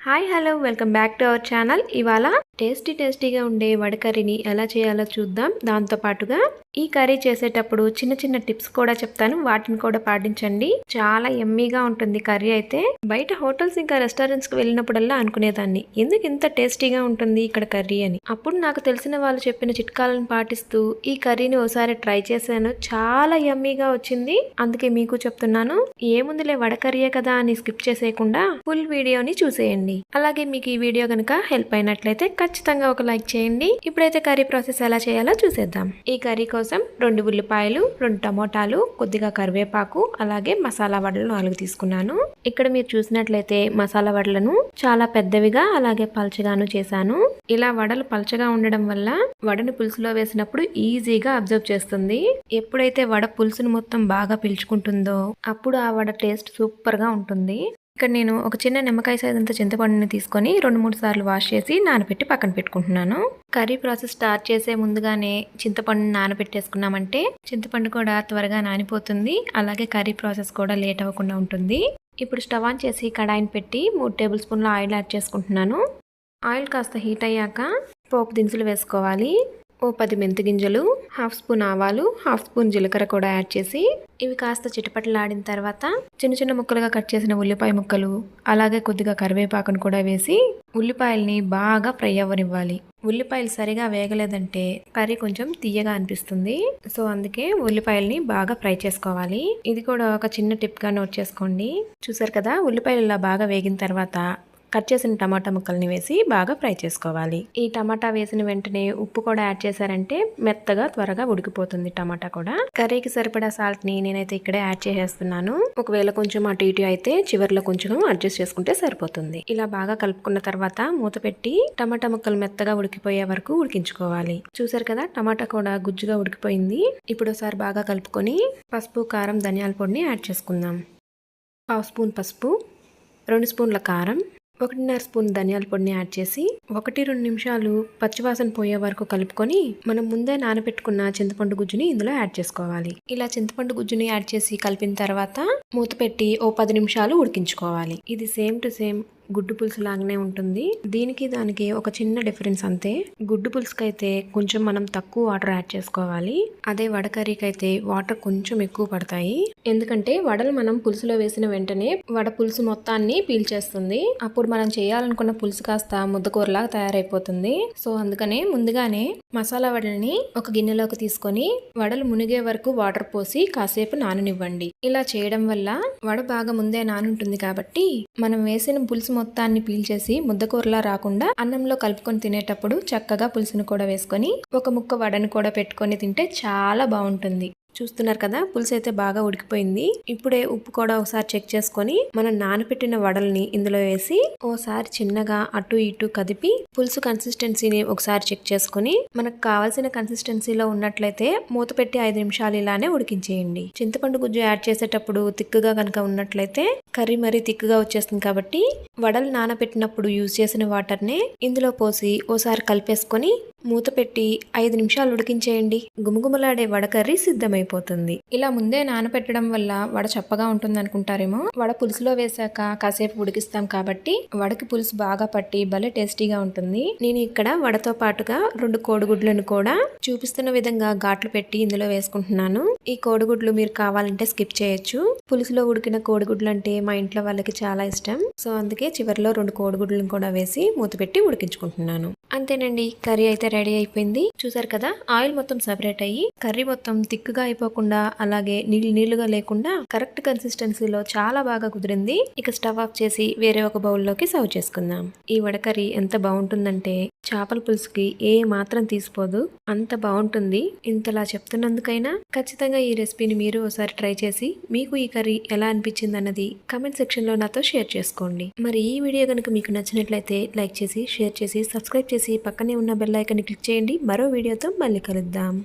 Hi hello welcome back to our channel. ఇవాళ tasty టేస్టీగా ఉండే వడ కర్రీని ఎలా చేయాలో చూద్దాం. దాంతో పాటుగా ఈ కర్రీ చేసేటప్పుడు చిన్న చిన్న టిప్స్ కూడా చెప్తాను. వాటిని కూడా పాటించండి. చాలా ఎమ్మీగా ఉంటుంది కర్రీ అయితే. బయట హోటల్స్ ఇంకా రెస్టారెంట్స్కి వెళ్ళినప్పుడల్లా అనుకునేదాన్ని. ఎందుకు ఇంత టేస్టీగా ఉంటుంది ఇక్కడ కర్రీ అని. అప్పుడు నాకు తెలిసిన వాళ్ళు చెప్పిన చిట్కాలను పాటిస్తూ ఈ కర్రీని ఒకసారి ట్రై చేశాను. చాలా ఎమ్మీగా వచ్చింది. అందుకే మీకు చెప్తున్నాను. ఏముందిలే వడకర్రీయే కదా అని స్కిప్ చేసేయకుండా ఫుల్ వీడియోని చూసేయండి. అలాగే మీకు ఈ వీడియో కనుక హెల్ప్ అయినట్లయితే ఖచ్చితంగా ఒక లైక్ చేయండి. ఇప్పుడైతే కర్రీ ప్రాసెస్ ఎలా చేయాలో చూసేద్దాం. ఈ కర్రీ కోసం రెండు ఉల్లిపాయలు రెండు టమోటాలు కొద్దిగా కరివేపాకు అలాగే మసాలా వడలు నాలుగు తీసుకున్నాను. ఇక్కడ మీరు చూసినట్లయితే మసాలా వడలను చాలా పెద్దవిగా అలాగే పల్చగాను చేశాను. ఇలా వడలు పల్చగా ఉండడం వల్ల వడని పులుసులో వేసినప్పుడు ఈజీగా అబ్జర్వ్ చేస్తుంది. ఎప్పుడైతే వడ పులుసును మొత్తం బాగా పీల్చుకుంటుందో అప్పుడు ఆ వడ టేస్ట్ సూపర్గా ఉంటుంది. ఇక్కడ నేను ఒక చిన్న నిమ్మకాయ సైజ్ అంత చింతపండుని తీసుకొని రెండు మూడు సార్లు వాష్ చేసి నానబెట్టి పక్కన పెట్టుకుంటున్నాను. కర్రీ ప్రాసెస్ స్టార్ట్ చేసే ముందుగానే చింతపండుని నానబెట్టేసుకున్నామంటే చింతపండు కూడా త్వరగా నానిపోతుంది. అలాగే కర్రీ ప్రాసెస్ కూడా లేట్ అవ్వకుండా ఉంటుంది. ఇప్పుడు స్టవ్ ఆన్ చేసి కడాయిని పెట్టి మూడు టేబుల్ స్పూన్ల ఆయిల్ యాడ్ చేసుకుంటున్నాను. ఆయిల్ కాస్త హీట్ అయ్యాక పోపు దినుసులు వేసుకోవాలి. ఓ పది మెంతి గింజలు హాఫ్ స్పూన్ ఆవాలు హాఫ్ స్పూన్ జీలకర్ర కూడా యాడ్ చేసి ఇవి కాస్త చిటపటలాడిన తర్వాత చిన్న చిన్న ముక్కలుగా కట్ చేసిన ఉల్లిపాయ ముక్కలు అలాగే కొద్దిగా కరివేపాకును కూడా వేసి ఉల్లిపాయల్ని బాగా ఫ్రై అవ్వనివ్వాలి. ఉల్లిపాయలు సరిగా వేగలేదంటే కర్రీ కొంచెం తీయగా అనిపిస్తుంది. సో అందుకే ఉల్లిపాయల్ని బాగా ఫ్రై చేసుకోవాలి. ఇది కూడా ఒక చిన్న టిప్గా నోట్ చేసుకోండి. చూసారు కదా ఉల్లిపాయలు ఇలా బాగా వేగిన తర్వాత కట్ చేసిన టమాటా ముక్కల్ని వేసి బాగా ఫ్రై చేసుకోవాలి. ఈ టమాటా వేసిన వెంటనే ఉప్పు కూడా యాడ్ చేశారంటే మెత్తగా త్వరగా ఉడికిపోతుంది టమాటా కూడా. కర్రీకి సరిపడా సాల్ట్ని నేనైతే ఇక్కడే యాడ్ చేసేస్తున్నాను. ఒకవేళ కొంచెం అటు ఇటు అయితే చివరిలో కొంచెం అడ్జస్ట్ చేసుకుంటే సరిపోతుంది. ఇలా బాగా కలుపుకున్న తర్వాత మూత పెట్టి టమాటా ముక్కలు మెత్తగా ఉడికిపోయే వరకు ఉడికించుకోవాలి. చూసారు కదా టమాటా కూడా గుజ్జుగా ఉడికిపోయింది. ఇప్పుడు ఒకసారి బాగా కలుపుకొని పసుపు కారం ధనియాల పొడిని యాడ్ చేసుకుందాం. పావు స్పూన్ పసుపు రెండు స్పూన్ల కారం ఒకటిన్నర స్పూన్ ధనియాల పొడిని యాడ్ చేసి ఒకటి రెండు నిమిషాలు పచ్చివాసన పోయే వరకు కలుపుకొని మనం ముందే నానబెట్టుకున్న చింతపండు గుజ్జుని ఇందులో యాడ్ చేసుకోవాలి. ఇలా చింతపండు గుజ్జుని యాడ్ చేసి కలిపిన తర్వాత మూత పెట్టి ఓ పది నిమిషాలు ఉడికించుకోవాలి. ఇది సేమ్ టు సేమ్ గుడ్డు పులుసు లాగానే ఉంటుంది. దీనికి దానికి ఒక చిన్న డిఫరెన్స్ అంతే. గుడ్డు పులుసుకి అయితే కొంచెం మనం తక్కువ వాటర్ యాడ్ చేసుకోవాలి. అదే వడ కర్రీకి అయితే వాటర్ కొంచెం ఎక్కువ పడతాయి. ఎందుకంటే వడలు మనం పులుసులో వేసిన వెంటనే వడ పులుసు మొత్తాన్ని పీల్చేస్తుంది అప్పుడు మనం చేయాలనుకున్న పులుసు కాస్త ముద్దకూరలాగా తయారైపోతుంది. సో అందుకనే ముందుగానే మసాలా వడల్ని ఒక గిన్నెలోకి తీసుకొని వడలు మునిగే వరకు వాటర్ పోసి కాసేపు నాననివ్వండి. ఇలా చేయడం వల్ల వడ బాగా ముందే నానుంటుంది కాబట్టి మనం వేసిన పులుసు మొత్తాన్ని పీల్చేసి ముద్దకూరలా రాకుండా అన్నంలో కలుపుకొని తినేటప్పుడు చక్కగా పులుసును కూడా వేసుకొని ఒక ముక్క వడను కూడా పెట్టుకొని తింటే చాలా బాగుంటుంది. చూస్తున్నారు కదా పులుసు అయితే బాగా ఉడికిపోయింది. ఇప్పుడే ఉప్పు కూడా ఒకసారి చెక్ చేసుకొని మనం నానబెట్టిన వడల్ని ఇందులో వేసి ఓసారి చిన్నగా అటు ఇటు కదిపి పులుసు కన్సిస్టెన్సీని ఒకసారి చెక్ చేసుకొని మనకు కావాల్సిన కన్సిస్టెన్సీలో ఉన్నట్లయితే మూత పెట్టి ఐదు నిమిషాలు ఇలానే ఉడికించేయండి. చింతపండు గుజ్జు యాడ్ చేసేటప్పుడు తిక్కుగా కనుక ఉన్నట్లయితే కర్రీ మరీ తిక్కుగా వచ్చేస్తుంది కాబట్టి వడలు నానబెట్టినప్పుడు యూజ్ చేసిన వాటర్నే ఇందులో పోసి ఓసారి కలిపేసుకొని మూత పెట్టి ఐదు నిమిషాలు ఉడికించేయండి. గుమగుమలాడే వడ కర్రీ అయిపోతుంది ఇలా ముందే నానబెట్టడం వల్ల వడ చప్పగా ఉంటుంది అనుకుంటారేమో వడ పులుసులో వేసాక కాసేపు ఉడికిస్తాం కాబట్టి వడకి పులుసు బాగా పట్టి భలే టేస్టీగా ఉంటుంది. నేను ఇక్కడ వడతో పాటుగా రెండు కోడిగుడ్లను కూడా చూపిస్తున్న విధంగా ఘాట్లు పెట్టి ఇందులో వేసుకుంటున్నాను. ఈ కోడిగుడ్లు మీరు కావాలంటే స్కిప్ చేయొచ్చు. పులుసులో ఉడికిన కోడిగుడ్లు అంటే మా ఇంట్లో వాళ్ళకి చాలా ఇష్టం. సో అందుకే చివరిలో రెండు కోడిగుడ్లను కూడా వేసి మూత పెట్టి ఉడికించుకుంటున్నాను. అంతేనండి కర్రీ అయితే రెడీ అయిపోయింది. చూసారు కదా ఆయిల్ మొత్తం సపరేట్ అయ్యి కర్రీ మొత్తం తిక్కుగా అయిపోకుండా అలాగే నీళ్ళు నీళ్ళుగా లేకుండా కరెక్ట్ కన్సిస్టెన్సీలో చాలా బాగా కుదిరింది. ఇక స్టవ్ ఆఫ్ చేసి వేరే ఒక బౌల్లోకి సర్వ్ చేసుకుందాం. ఈ వడకర్రీ ఎంత బాగుంటుందంటే చేపల పులుసుకి ఏ మాత్రం తీసిపోదు. అంత బాగుంటుంది. ఇంతలా చెప్తున్నందుకైనా ఖచ్చితంగా ఈ రెసిపీని మీరు ఒకసారి ట్రై చేసి మీకు ఈ కర్రీ ఎలా అనిపించింది అన్నది కమెంట్ సెక్షన్లో నాతో షేర్ చేసుకోండి. మరి ఈ వీడియో కనుక మీకు నచ్చినట్లయితే లైక్ చేసి షేర్ చేసి సబ్స్క్రైబ్ చేసి పక్కనే ఉన్న బెల్ ఐకన్ క్లిక్ చేయండి. మరో వీడియోతో మళ్ళీ కలుద్దాం.